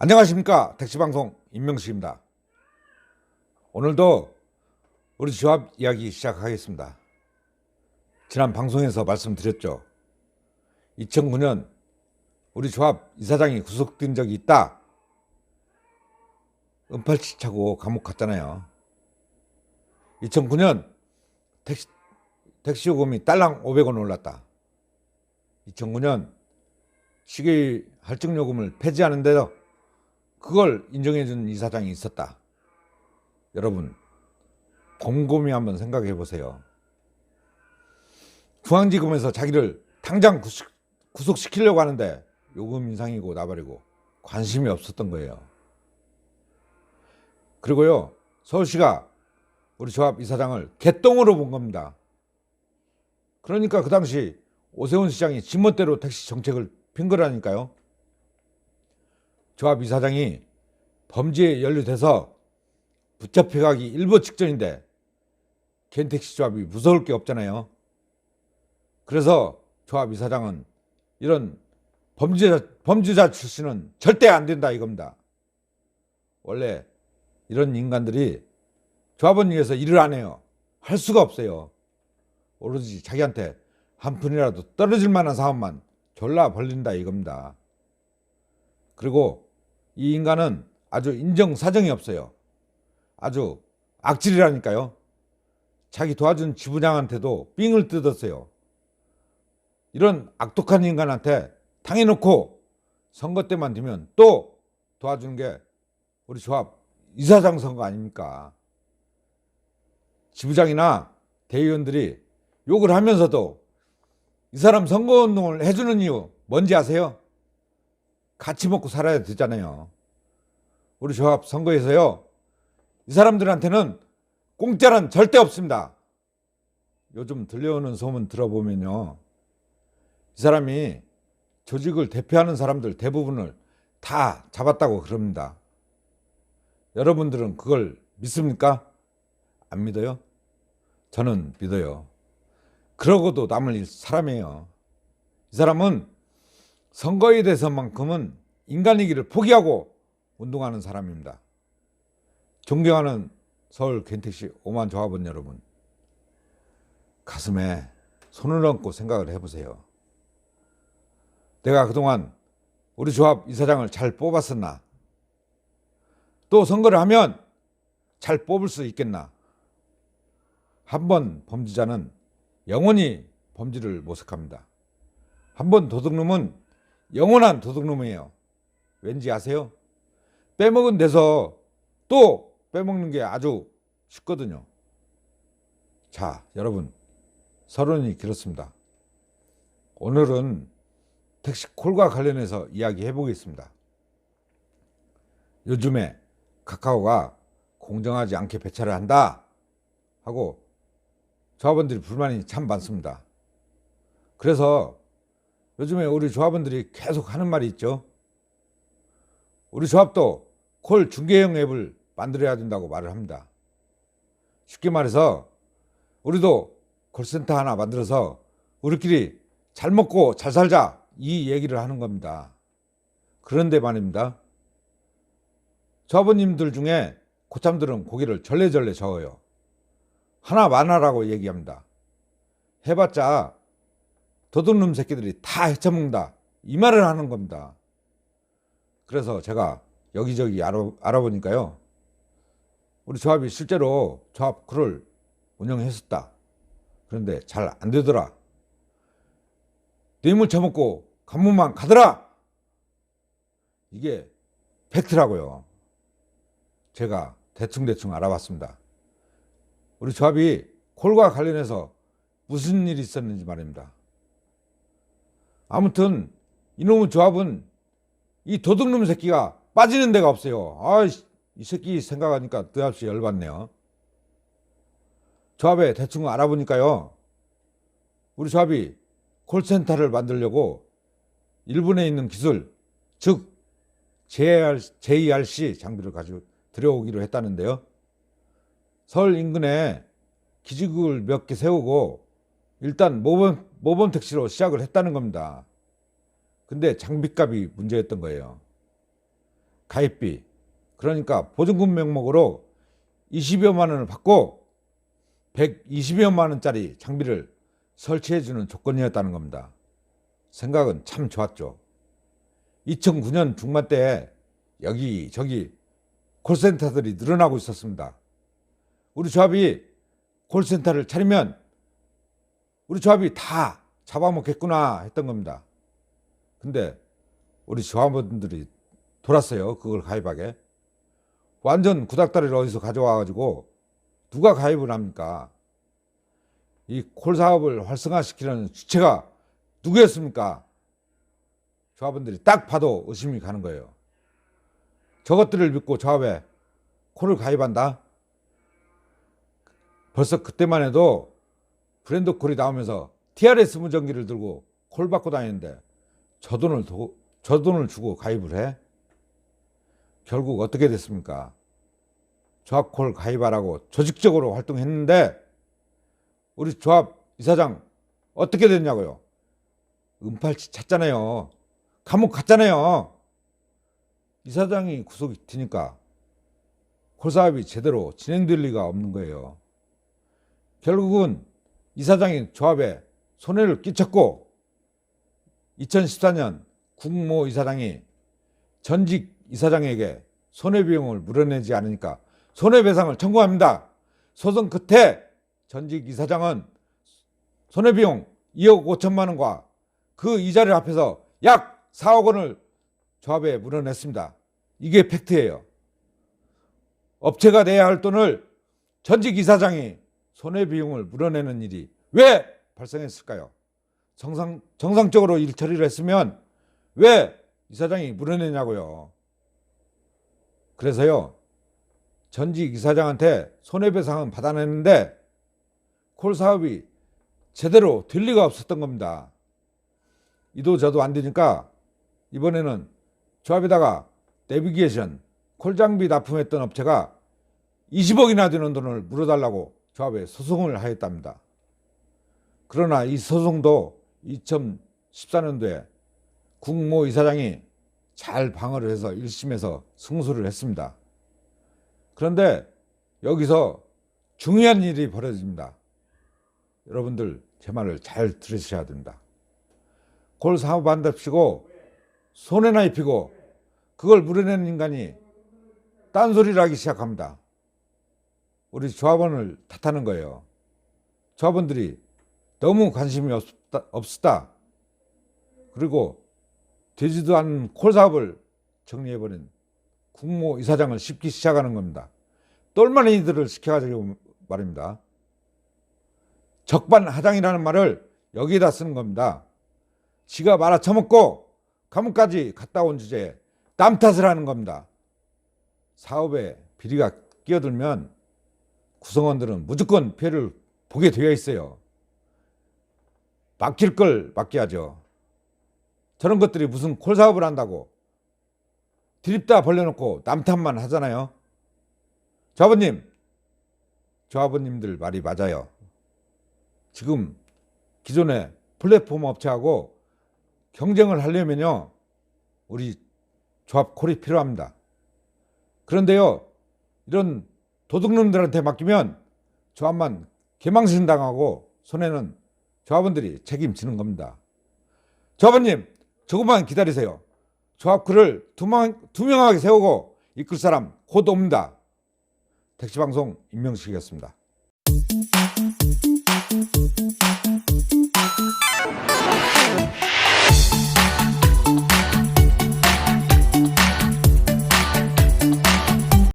안녕하십니까 택시방송 임명식입니다. 오늘도 우리 조합 이야기 시작하겠습니다. 지난 방송에서 말씀드렸죠. 2009년 우리 조합 이사장이 구속된 적이 있다. 은팔치 차고 감옥 갔잖아요. 2009년 택시, 택시 요금이 딸랑 500원 올랐다. 2009년 시계 할증 요금을 폐지하는데도 그걸 인정해준 이사장이 있었다. 여러분, 곰곰이 한번 생각해 보세요. 중앙지검에서 자기를 당장 구속, 구속시키려고 하는데 요금 인상이고 나발이고 관심이 없었던 거예요. 그리고요, 서울시가 우리 조합 이사장을 개똥으로 본 겁니다. 그러니까 그 당시 오세훈 시장이 지멋대로 택시 정책을 핀 거라니까요. 조합 이사장이 범죄에 연루돼서 붙잡혀가기 일보 직전인데 겐택시 조합이 무서울 게 없잖아요. 그래서 조합 이사장은 이런 범죄자, 범죄자 출신은 절대 안 된다 이겁니다. 원래 이런 인간들이 조합원 위해서 일을 안 해요. 할 수가 없어요. 오로지 자기한테 한 푼이라도 떨어질 만한 사업만 졸라 벌린다 이겁니다. 그리고 이 인간은 아주 인정사정이 없어요. 아주 악질이라니까요. 자기 도와준 지부장한테도 삥을 뜯었어요. 이런 악독한 인간한테 당해놓고 선거 때만 되면 또 도와주는 게 우리 조합 이사장 선거 아닙니까? 지부장이나 대의원들이 욕을 하면서도 이 사람 선거운동을 해주는 이유 뭔지 아세요? 같이 먹고 살아야 되잖아요. 우리 조합 선거에서요. 이 사람들한테는 공짜는 절대 없습니다. 요즘 들려오는 소문 들어보면요. 이 사람이 조직을 대표하는 사람들 대부분을 다 잡았다고 그럽니다. 여러분들은 그걸 믿습니까? 안 믿어요? 저는 믿어요. 그러고도 남을 일 사람이에요. 이 사람은 선거에 대해서만큼은 인간이기를 포기하고 운동하는 사람입니다. 존경하는 서울 겐택시 오만 조합원 여러분, 가슴에 손을 얹고 생각을 해보세요. 내가 그동안 우리 조합 이사장을 잘 뽑았었나? 또 선거를 하면 잘 뽑을 수 있겠나? 한 번 범죄자는 영원히 범죄를 모색합니다. 한 번 도둑놈은 영원한 도둑놈이에요. 왠지 아세요? 빼먹은 데서 또 빼먹는 게 아주 쉽거든요. 자, 여러분. 서론이 길었습니다. 오늘은 택시콜과 관련해서 이야기해 보겠습니다. 요즘에 카카오가 공정하지 않게 배차를 한다 하고 조합원들이 불만이 참 많습니다. 그래서 요즘에 우리 조합원들이 계속 하는 말이 있죠. 우리 조합도 콜 중개형 앱을 만들어야 된다고 말을 합니다. 쉽게 말해서 우리도 콜센터 하나 만들어서 우리끼리 잘 먹고 잘 살자 이 얘기를 하는 겁니다. 그런데 말입니다. 조합원님들 중에 고참들은 고개를 절레절레 저어요. 하나 많아라고 얘기합니다. 해봤자 도둑놈 새끼들이 다 헤쳐먹는다. 이 말을 하는 겁니다. 그래서 제가 여기저기 알아, 알아보니까요. 우리 조합이 실제로 조합 쿨을 운영했었다. 그런데 잘 안 되더라. 뇌물 처먹고 간문만 가더라. 이게 팩트라고요. 제가 대충대충 알아봤습니다. 우리 조합이 콜과 관련해서 무슨 일이 있었는지 말입니다. 아무튼 이놈의 조합은 이 도둑놈 새끼가 빠지는 데가 없어요. 아, 이 새끼 생각하니까 뜨없이 열받네요. 조합에 대충 알아보니까요. 우리 조합이 콜센터를 만들려고 일본에 있는 기술, 즉 JRC 장비를 가지고 들여오기로 했다는데요. 서울 인근에 기지국을 몇 개 세우고 일단 모범, 모범 택시로 시작을 했다는 겁니다. 근데 장비값이 문제였던 거예요. 가입비 그러니까 보증금 명목으로 20여만 원을 받고 120여만 원짜리 장비를 설치해 주는 조건이었다는 겁니다. 생각은 참 좋았죠. 2009년 중반 때 여기 저기 콜센터들이 늘어나고 있었습니다. 우리 조합이 콜센터를 차리면 우리 조합이 다 잡아먹겠구나 했던 겁니다. 근데 우리 조합원들이 돌았어요. 그걸 가입하게. 완전 구닥다리를 어디서 가져와가지고 누가 가입을 합니까? 이 콜 사업을 활성화시키는 주체가 누구였습니까? 조합원들이 딱 봐도 의심이 가는 거예요. 저것들을 믿고 조합에 콜을 가입한다? 벌써 그때만 해도 브랜드 콜이 나오면서 TRS 무전기를 들고 콜 받고 다니는데 저 돈을 도, 저 돈을 주고 가입을 해? 결국 어떻게 됐습니까? 조합 콜 가입하라고 조직적으로 활동했는데 우리 조합 이사장 어떻게 됐냐고요? 은팔치 찼잖아요. 감옥 갔잖아요. 이사장이 구속이 되니까 콜 사업이 제대로 진행될 리가 없는 거예요. 결국은 이사장이 조합에 손해를 끼쳤고 2014년 국모 이사장이 전직 이사장에게 손해비용을 물어내지 않으니까 손해배상을 청구합니다. 소송 끝에 전직 이사장은 손해비용 2억 5천만 원과 그 이자를 합해서 약 4억 원을 조합에 물어냈습니다. 이게 팩트예요. 업체가 내야 할 돈을 전직 이사장이 손해비용을 물어내는 일이 왜 발생했을까요? 정상, 정상적으로 일 처리를 했으면 왜 이사장이 물어내냐고요. 그래서요, 전직 이사장한테 손해배상은 받아냈는데 콜 사업이 제대로 될 리가 없었던 겁니다. 이도 저도 안 되니까 이번에는 조합에다가 내비게이션 콜 장비 납품했던 업체가 20억이나 되는 돈을 물어달라고 조합에 소송을 하였답니다. 그러나 이 소송도 2014년도에 국모 이사장이 잘 방어를 해서 1심에서 승소를 했습니다. 그런데 여기서 중요한 일이 벌어집니다. 여러분들 제 말을 잘 들으셔야 됩니다. 콜 사업한답시고 손해나 입히고 그걸 물어내는 인간이 딴소리를 하기 시작합니다. 우리 조합원을 탓하는 거예요. 조합원들이 너무 관심이 없다, 없다. 그리고 되지도 않은 콜 사업을 정리해버린 국모 이사장을 씹기 시작하는 겁니다. 똘마니들을 시켜가지고 말입니다. 적반하장이라는 말을 여기에다 쓰는 겁니다. 지가 말아 처먹고 감옥까지 갔다 온 주제에 남 탓을 하는 겁니다. 사업에 비리가 끼어들면 구성원들은 무조건 피해를 보게 되어 있어요. 맡길 걸 맡겨야죠. 저런 것들이 무슨 콜 사업을 한다고 드립다 벌려놓고 남 탓만 하잖아요. 조합원님, 조합원님들 말이 맞아요. 지금 기존의 플랫폼 업체하고 경쟁을 하려면요, 우리 조합 콜이 필요합니다. 그런데요, 이런 도둑놈들한테 맡기면 조합만 개망신 당하고 손해는 조합원들이 책임지는 겁니다. 조합원님, 조금만 기다리세요. 조합 콜을 투명, 투명하게 세우고 이끌 사람 곧 옵니다. 택시방송 임명식이었습니다.